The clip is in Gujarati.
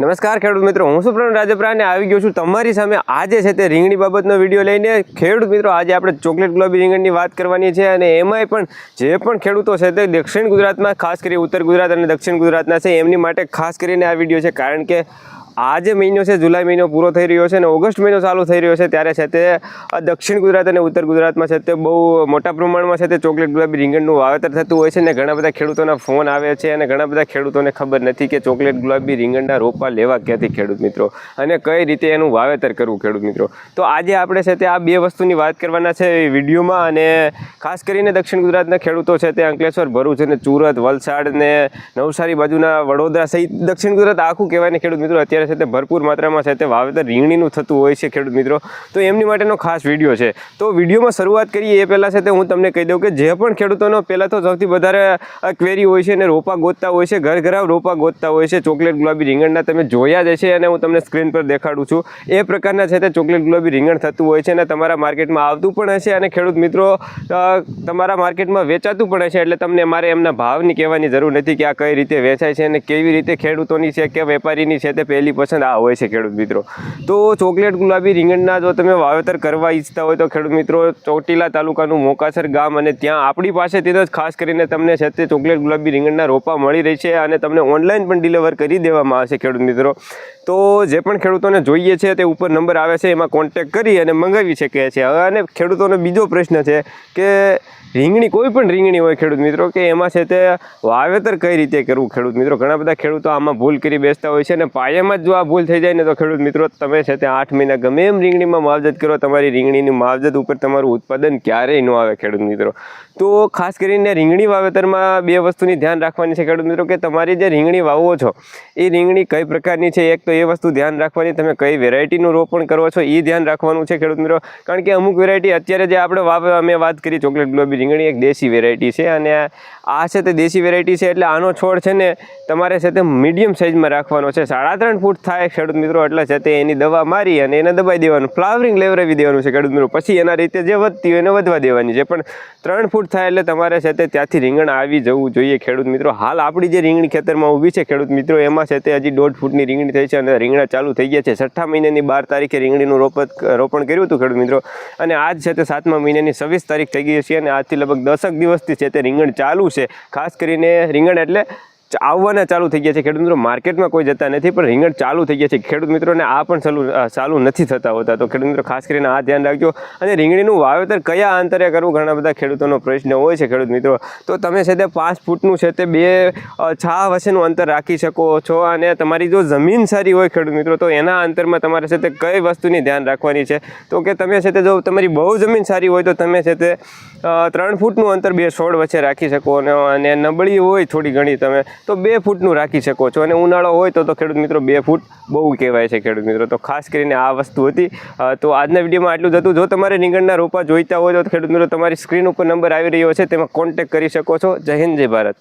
નમસ્કાર ખેડૂત મિત્રો, હું સુપ્રણ રાજપરા અને આવી ગયો છું તમારી સામે આજે છે તે રીંગણી બાબતનો વીડિયો લઈને. ખેડૂત મિત્રો, આજે આપણે ચોકલેટ ગુલાબી રીંગણની વાત કરવાની છે અને એમાંય પણ જે પણ ખેડૂતો છે તે દક્ષિણ ગુજરાતમાં, ખાસ કરી ઉત્તર ગુજરાત અને દક્ષિણ ગુજરાતના છે, એમની માટે ખાસ કરીને આ વીડિયો છે. કારણ કે આ જે મહિનો છે, જુલાઈ મહિનો પૂરો થઈ રહ્યો છે અને ઓગસ્ટ મહિનો ચાલુ થઈ રહ્યો છે, ત્યારે છે તે દક્ષિણ ગુજરાત અને ઉત્તર ગુજરાતમાં છે તે બહુ મોટા પ્રમાણમાં છે તે ચોકલેટ ગુલાબી રીંગણનું વાવેતર થતું હોય છે ને ઘણા બધા ખેડૂતોના ફોન આવે છે અને ઘણા બધા ખેડૂતોને ખબર નથી કે ચોકલેટ ગુલાબી રીંગણના રોપા લેવા ક્યાંથી ખેડૂત મિત્રો અને કઈ રીતે એનું વાવેતર કરવું ખેડૂત મિત્રો. તો આજે આપણે છે તે આ બે વસ્તુની વાત કરવાના છે વિડીયોમાં અને ખાસ કરીને દક્ષિણ ગુજરાતના ખેડૂતો છે તે અંકલેશ્વર, ભરૂચ અને સુરત વલસાડ ને નવસારી બાજુના વડોદરા સહિત દક્ષિણ ગુજરાત આખું કહેવાય ને ખેડૂત મિત્રો, અત્યારે છે તે ભરપૂર માત્રામાં છે તે વાવેતર રીંગણીનું થતું હોય છે ખેડૂત મિત્રો. તો એમની માટેનો ખાસ વીડિયો છે. તો વિડીયોમાં શરૂઆત કરીએ એ પહેલાં છે તે હું તમને કહી દઉં કે જે પણ ખેડૂતોનો પહેલાં તો સૌથી વધારે ક્વેરી હોય છે અને રોપા ગોતતા હોય છે, ઘર ઘરાવ રોપા ગોતતા હોય છે, ચોકલેટ ગુલાબી રીંગણના તમે જોયા જ છે અને હું તમને સ્ક્રીન પર દેખાડું છું. એ પ્રકારના છે તે ચોકલેટ ગુલાબી રીંગણ થતું હોય છે અને તમારા માર્કેટમાં આવતું પણ હશે અને ખેડૂત મિત્રો તમારા માર્કેટમાં વેચાતું પણ હશે એટલે તમને મારે એમના ભાવની કહેવાની જરૂર નથી કે આ કઈ રીતે વેચાય છે અને કેવી રીતે ખેડૂતોની છે, કે વેપારીની છે તે પહેલી પસંદ આ હોય છે ખેડૂત મિત્રો. તો ચોકલેટ ગુલાબી રીંગણના જો તમે વાવેતર કરવા ઈચ્છતા હોય તો ખેડૂત મિત્રો, ચોટીલા તાલુકાનું મોકાસર ગામ અને ત્યાં આપણી પાસે જ ખાસ કરીને તમને છે ચોકલેટ ગુલાબી રીંગણના રોપા મળી રહી છે અને તમને ઓનલાઈન પણ ડિલિવર કરી દેવામાં આવશે ખેડૂત મિત્રો. તો જે પણ ખેડૂતોને જોઈએ છે તે ઉપર નંબર આવે છે, એમાં કોન્ટેક કરી અને મંગાવી શકે છે. હવે અને ખેડૂતોનો બીજો પ્રશ્ન છે કે રીંગણી, કોઈ પણ રીંગણી હોય ખેડૂત મિત્રો, કે એમાં છે તે વાવેતર કઈ રીતે કરવું ખેડૂત મિત્રો? ઘણા બધા ખેડૂતો આમાં ભૂલ કરી બેસતા હોય છે અને પાયામાં જ જો આ ભૂલ થઈ જાય ને તો ખેડૂત મિત્રો, તમે છે તે આઠ મહિના ગમે એમ રીંગણીમાં માવજત કરો, તમારી રીંગણીની માવજત ઉપર તમારું ઉત્પાદન ક્યારેય ન આવે ખેડૂત મિત્રો. તો ખાસ કરીને રીંગણી વાવેતરમાં બે વસ્તુની ધ્યાન રાખવાની છે ખેડૂત મિત્રો, કે તમારી જે રીંગણી વાવો છો, એ રીંગણી કઈ પ્રકારની છે? એક તો એ વસ્તુ ધ્યાન રાખવાની તમે કઈ વેરાયટીનું રોપણ કરો છો એ ધ્યાન રાખવાનું છે ખેડૂત મિત્રો. કારણ કે અમુક વેરાયટી અત્યારે જે આપણે વાવ, અમે વાત કરી, ચોકલેટ, ગુલાબી રીંગણી, એક દેશી વેરાયટી છે અને આ છે તે દેશી વેરાયટી છે, એટલે આનો છોડ છે ને તમારે છે તે મીડિયમ સાઇઝમાં રાખવાનો છે. સાડા ત્રણ ફૂટ થાય ખેડૂત મિત્રો, એટલે છે તે એની દવા મારી અને એને દબાઈ દેવાનું. ફ્લાવરિંગ લેવરાવી દેવાનું છે ખેડૂત મિત્રો. પછી એના રીતે જે વધતી હોય એને વધવા દેવાની છે. પણ ત્રણ ફૂટ થાય એટલે તમારે છે તે ત્યાંથી રીંગણ આવી જવું જોઈએ ખેડૂત મિત્રો. હાલ આપણી જે રીંગણી ખેતરમાં ઊભી છે ખેડૂત મિત્રો, એમાં છે તે હજી દોઢ ફૂટની રીંગણી થઈ છે અને રીંગણા ચાલુ થઈ ગયા છે. છઠ્ઠા મહિનાની બાર તારીખે રીંગણીનું રોપત રોપણ કર્યું હતું ખેડૂત મિત્રો. અને આજ છે તે સાતમા મહિનાની છવ્વીસ તારીખ થઈ ગઈ છે અને આજથી લગભગ દસક દિવસથી છે તે રીંગણ ચાલુ છે. ખાસ કરીને રીંગણ એટલે આવવાના ચાલુ થઈ ગયા છે ખેડૂત મિત્રો. માર્કેટમાં કોઈ જતા નથી, પણ રીંગણ ચાલુ થઈ ગયા છે. ખેડૂત મિત્રોને આ પણ ચાલુ ચાલુ નથી થતા હોતા. તો ખેડૂત મિત્રો, ખાસ કરીને આ ધ્યાન રાખજો. અને રીંગણીનું વાવેતર કયા અંતરે કરવું? ઘણા બધા ખેડૂતોનો પ્રશ્ન હોય છે ખેડૂત મિત્રો. તો તમે છે તે પાંચ ફૂટનું છે તે બે છા વચ્ચેનું અંતર રાખી શકો છો. અને તમારી જો જમીન સારી હોય ખેડૂત મિત્રો, તો એના અંતરમાં તમારે છે તે કઈ વસ્તુની ધ્યાન રાખવાની છે? તો કે તમે છે તે જો તમારી બહુ જમીન સારી હોય તો તમે છે તે ત્રણ ફૂટનું અંતર બે છોડ વચ્ચે રાખી શકો અને નબળી હોય થોડી ઘણી તમે, તો બે ફૂટનું રાખી શકો છો. અને ઉનાળો હોય તો તો ખેડૂત મિત્રો બે ફૂટ બહુ કહેવાય છે ખેડૂત મિત્રો. તો ખાસ કરીને આ વસ્તુ હતી. તો આજના વિડીયોમાં આટલું જ હતું. જો તમારે રીંગણના રોપા જોઈતા હોય તો ખેડૂત મિત્રો, તમારી સ્ક્રીન ઉપર નંબર આવી રહ્યો છે. તેમાં કોન્ટેક્ટ કરી શકો છો. જય હિન્દ, જય ભારત.